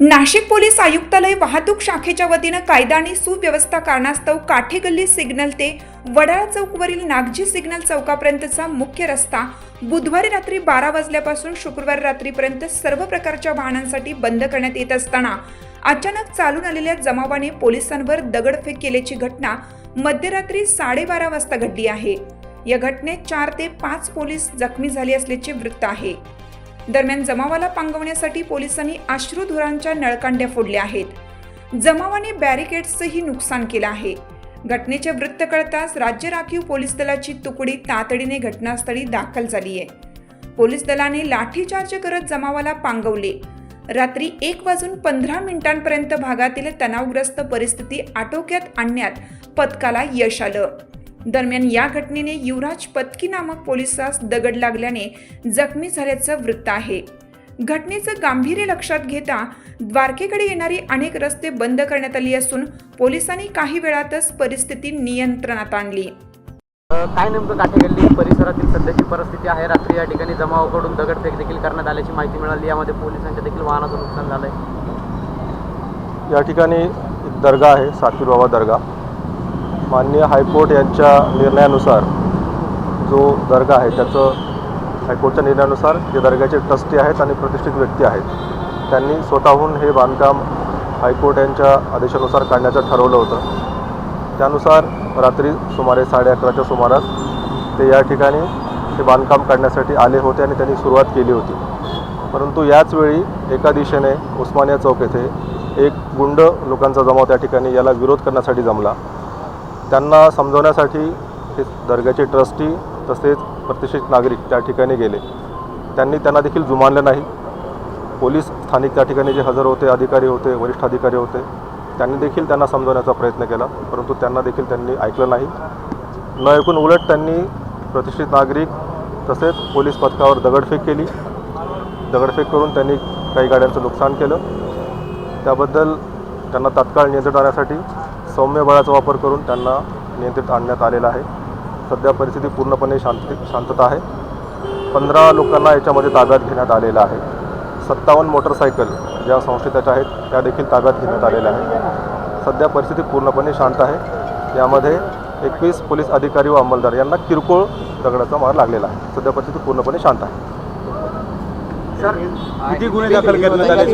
Nashik police आयुक्तालय वाहतूक शाखेच्या वतीनं कायदा आणि सुव्यवस्था कारणास्तव काठेगल्ली सिग्नल ते वडाळा चौकवरील नागजी सिग्नल चौकापर्यंतचा मुख्य रस्ता बुधवारी रात्री बारा वाजल्यापासून शुक्रवारी रात्रीपर्यंत सर्व प्रकारच्या वाहनांसाठी बंद करण्यात येत असताना अचानक चालून आलेल्या जमावाने पोलिसांवर दगडफेक केल्याची घटना मध्यरात्री साडेबारा वाजता घडली आहे. या घटनेत चार ते पाच पोलीस जखमी झाले असल्याचे वृत्त आहे. दरम्यान जमावाला पांगवण्यासाठी पोलिसांनी अश्रुधुरांच्या नळकांड्या फोडल्या आहेत. जमावाने बॅरिकेड्सचंही नुकसान केलं आहे. घटनेचे वृत्त कळताच राज्य राखीव पोलीस दलाची तुकडी तातडीने घटनास्थळी दाखल झाली आहे पोलीस दलाने लाठीचार्ज करत जमावाला पांगवले. रात्री एक वाजून पंधरा मिनिटांपर्यंत भागातील तणावग्रस्त परिस्थिती आटोक्यात आणण्यात पथकाला यश आलं. दरम्यान या घटनेने युवराज पत्की नामक पोलिसास दगड लागल्याने जखमी झाल्याचं वृत्त आहे. घटनेचं गांभीर्य लक्षात घेता द्वारकेकडे येणारी अनेक रस्ते बंद करण्यात आली असून पोलिसांनी काही वेळातच परिस्थिती नियंत्रणात आणली. काय नेमकं काठेगल्ली परिसरातील सध्याची परिस्थिती आहे? रात्री या ठिकाणी जमावाकडून दगडफेक देखील करण्यात आल्याची माहिती मिळाली. यामध्ये पोलिसांच्या देखील वाहनाचं नुकसान झालंय. या ठिकाणी एक दर्गा आहे सातवीर बाबा दर्गा. माननीय हायकोर्ट यांच्या निर्णयानुसार जो दर्गा आहे त्याचं हायकोर्टच्या निर्णयानुसार जे दर्ग्याचे ट्रस्टी आहेत आणि प्रतिष्ठित व्यक्ती आहेत त्यांनी स्वतःहून हे बांधकाम हायकोर्ट यांच्या आदेशानुसार काढण्याचं ठरवलं होतं. त्यानुसार रात्री सुमारे साडे अकराच्या सुमारास ते या ठिकाणी हे बांधकाम काढण्यासाठी आले होते आणि त्यांनी सुरुवात केली होती. परंतु याच वेळी एका दिशेने उस्मानिया चौक येथे एक गुंड लोकांचा जमाव त्या ठिकाणी याला विरोध करण्यासाठी जमला. त्यांना समजवण्यासाठी हे दर्ग्याचे ट्रस्टी तसेच प्रतिष्ठित नागरिक त्या ठिकाणी गेले. त्यांनी त्यांना देखील जुमानलं नाही. पोलीस स्थानिक त्या ठिकाणी जे हजर होते अधिकारी होते वरिष्ठ अधिकारी होते त्यांनी देखील त्यांना समजवण्याचा प्रयत्न केला परंतु त्यांना देखील त्यांनी ऐकलं नाही. न ऐकून उलट त्यांनी प्रतिष्ठित नागरिक तसेच पोलीस पथकावर दगडफेक केली. दगडफेक करून त्यांनी काही गाड्यांचं नुकसान केलं. त्याबद्दल त्यांना तात्काळ नियंत्रण आणण्यासाठी सौम्य बळाचा वापर करून त्यांना नियंत्रित आणण्यात आलेला आहे. सध्या परिस्थिती पूर्णपणे शांत शांतता आहे. पंधरा लोकांना याच्यामध्ये ताब्यात घेण्यात आलेलं आहे. सत्तावन्न मोटरसायकल ज्या संस्थेच्या आहेत त्या देखील ताब्यात घेण्यात आलेल्या आहेत. सध्या परिस्थिती पूर्णपणे शांत आहे. यामध्ये एकवीस पोलीस अधिकारी व अंमलदार यांना किरकोळ दगडाचा मार लागलेला आहे. सध्या परिस्थिती पूर्णपणे शांत आहे. सर किती गुन्हे दाखल करण्यात आले सर?